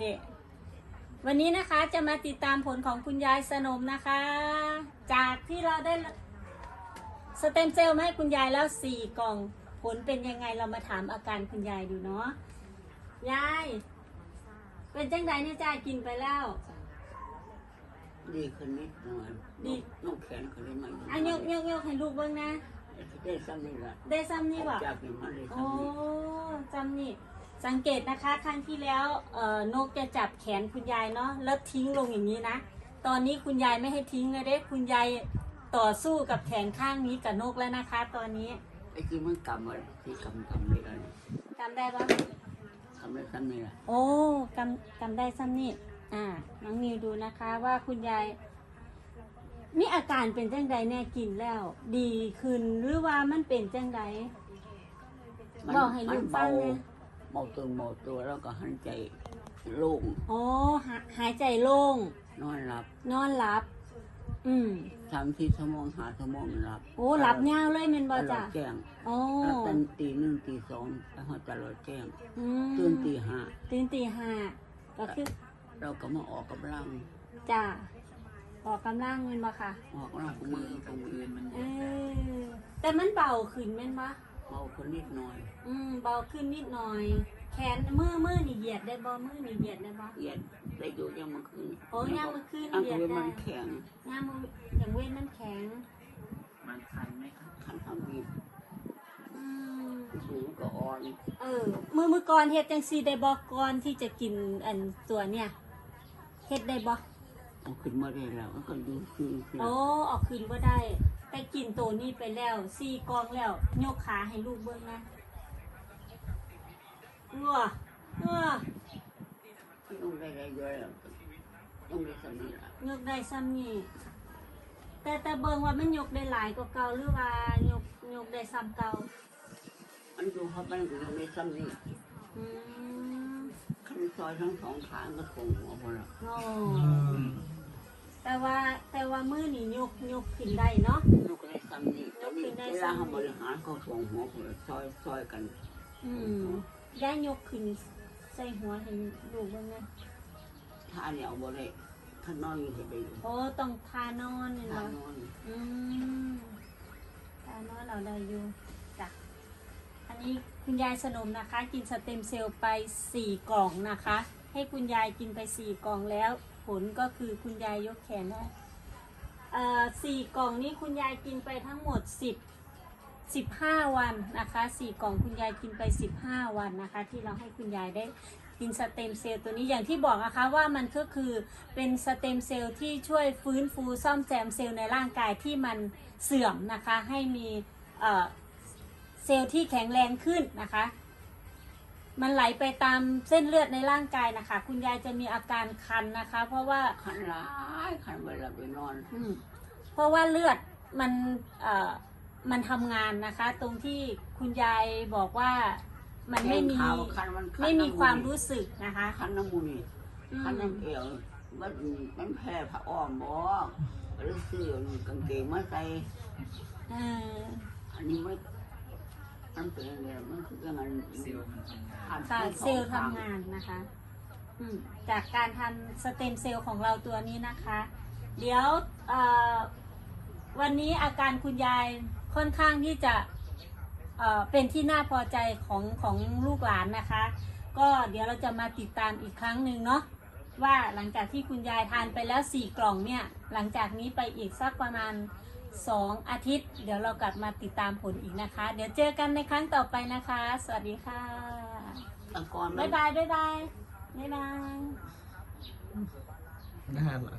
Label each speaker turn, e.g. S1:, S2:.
S1: เด็กวันนี้นะคะจะมาติดตามผลของคุณยายสนมนะคะ จากที่เราได้สเต็มเซลล์มาให้คุณยายแล้วสี่กล่อง ผลเป็นยังไงเรามาถามอาการคุณยายดูเนาะยาย เป็นจังไดเนี่ยจ้ากินไปแล้ว
S2: ดีขึ้นนิดหน่อย
S1: ดี
S2: น้องแขนเขาได้ไหม
S1: อะยกยกยกให้ลูกเบิ้งนะ
S2: ได้ซ้ำนี่แหละ
S1: ได้ซ้ำนี่บ่
S2: จากนี้มาได้
S1: โอ้
S2: ซ้ำนี่
S1: จำนี่ สังเกตนะคะครั้งที่แล้วเอ่อนกจะจับแขนคุณยายเนาะแล้วทิ้งลงอย่างนี้นะ ตอนนี้คุณยายไม่ให้ทิ้งเลยเด้คุณยายต่อสู้กับแขนข้างนี้กับนกแล้วนะคะ ตอนนี้
S2: ไอ้ที่มันกำอะไรที่กำกำไม่ได้
S1: จำได้ปะ
S2: ทำได้ซ้ำนี่แหละ
S1: โอ้จำจำได้ซ้ำนี่อ่าน้องนิวดูนะคะว่าคุณยายมีอาการเป็นจังใดแน่กินแล้ว ดีขึ้นหรือว่ามันเป็นจังใด
S2: มัน
S1: บอกให้ลูก
S2: มัน
S1: ฟั
S2: เบา ง
S1: นะ
S2: เบาตัวเบาตัวแล้วก็หันใจโล่ง
S1: โอ้หาหายใจโล่ง
S2: นอนหลับ
S1: นอนหลับ อืม
S2: สามที่ชั่วโมงหาชั่วโมงหลับ
S1: โอ้หลับยาวเลยแมันบอ
S2: ตลอ
S1: จ้ะ
S2: ดแจ้ง
S1: โอ้
S2: แล้วตอนตีหนึ่งตีสองไปหอดตลอดแจ้ง
S1: อืม
S2: ตื่นตีห้า
S1: ตื่นตีห้าก็คือ
S2: เราก็มาออกกำลัง
S1: จ้ะออกกำลังแมันบ่ค่ะ
S2: ออกกำลังมือตรงมือมัน
S1: เออแต่มันเบาขึ้นแม่นบ่
S2: เบาคนนิดหน่อย
S1: อืมเบาขึ้นนิดหน่อย แขนมือมือนี่เหยียดได้บ่มือนี่เหยียดได้บ่
S2: เหยียดได้อยู่ยังมันขึ้น
S1: โอ้ย่างมันขึ้น
S2: อัน
S1: เหยียด
S2: นี้
S1: ได้
S2: มันแข็ง
S1: ย่างมืออย่างเว้นมันแข็ง
S2: มันคันไหมครับคันทำบีบ
S1: อืม
S2: สูงก็อ่อน
S1: เออ มือมือก่อนเฮ็ดจังซี่ได้บ่ก่อนที่จะกินอันตัวเนี่ยเฮ็ดได้บ่
S2: เอาขึ้นมาได้แล้วมันก็ดูคือคือ
S1: โอ้ออกคืนว่าได้ แต่กินตัวนี้ไปแล้วสี่กองแล้ว ยกขาให้ลูกเบิ้งนะงัวงัว
S2: ต้องได้ได้เยอะแล้วต้องได้สำนีละ
S1: ยกได้ซ้ำนี่แต่แต่เบิ้งว่ามันยกได้หลายกว่าเก่าหรือว่ายกยกได้ซ้ำเก่า
S2: อันดูเขาไปก็ยังได้สำนี
S1: อืม
S2: ขั้นซอยทั้งสองขาก็คงหัวพอละ
S1: โอ้ แต่ว่าแต่ว่ามือนี่ยกยกขึ้นได้เนาะ
S2: ลูกก็ได้สำนีตอนนี้เวลาเขาบริหารเขาส่งหัวคนละซอยซอยกัน
S1: อืมย่ายกขึ้นใส่หัวให้ลูกเบิ้งนะ
S2: ถ้าเนี่ยเอาบ่ได้ถ้านอนอยู่ก็ได้อยู่
S1: โอ้ต้องทานอนเนี่ย
S2: ถ้า
S1: เนาะ
S2: นอน
S1: อืมตามน้อยเราได้อยู่จ้ะอันนี้คุณยายสนมนะคะ กินสเต็มเซลล์ไปสี่กล่องนะคะ ให้คุณยายกินไปสี่กล่องแล้ว ผลก็คือคุณยายยกแขนได้สี่กล่องนี้คุณยายกินไปทั้งหมดสิบสิบห้าวันนะคะสี่กล่องคุณยายกินไปสิบห้าวันนะคะ ที่เราให้คุณยายได้กินสเต็มเซลล์ตัวนี้อย่างที่บอกนะคะว่ามันก็คือเป็นสเต็มเซลล์ที่ช่วยฟื้นฟูซ่อมแซมเซลล์ในร่างกายที่มันเสื่อมนะคะให้มีเซลล์ที่แข็งแรงขึ้นนะคะ มันไหลไปตามเส้นเลือดในร่างกายนะคะ คุณยายจะมีอาการคันนะคะ เพราะว่า
S2: ขันหลายขันเวลาไปนอน
S1: อืมเพราะว่าเลือดมันเอ่อมันทำงานนะคะ ตรงที่คุณยายบอกว่ามันไม่มี
S2: แข้งขาวคันมันคัน
S1: ไม่มี
S2: น้ำ
S1: ความรู้สึกนะคะ
S2: คันน้ำมูนี่
S1: อืม
S2: คันน้ำเอวมันมันแพ้ผ้าอ้อมบ่หรือซื้อกางเกงมาใส่
S1: เออ
S2: อันนี้ไม่ มันเป็นยังไงมันคือยังไงเซลล์มันทำงาน
S1: ค่ะเซลล์ทำงานนะคะอืมจากการทำสเต็มเซลล์ของเราตัวนี้นะคะ เดี๋ยวเอ่อวันนี้อาการคุณยายค่อนข้างที่จะเอ่อเป็นที่น่าพอใจของของลูกหลานนะคะ ก็เดี๋ยวเราจะมาติดตามอีกครั้งหนึ่งเนาะว่าหลังจากที่คุณยายทานไปแล้วสี่กล่องเนี่ย หลังจากนี้ไปอีกสักประมาณ สองอาทิตย์ เดี๋ยวเรากลับมาติดตามผลอีกนะคะ เดี๋ยวเจอกันในครั้งต่อไปนะคะ สวัสดีค่ะ
S2: ตะกอน
S1: บ๊ายบายบ๊ายบายบ๊ายบาย
S3: น่ารัก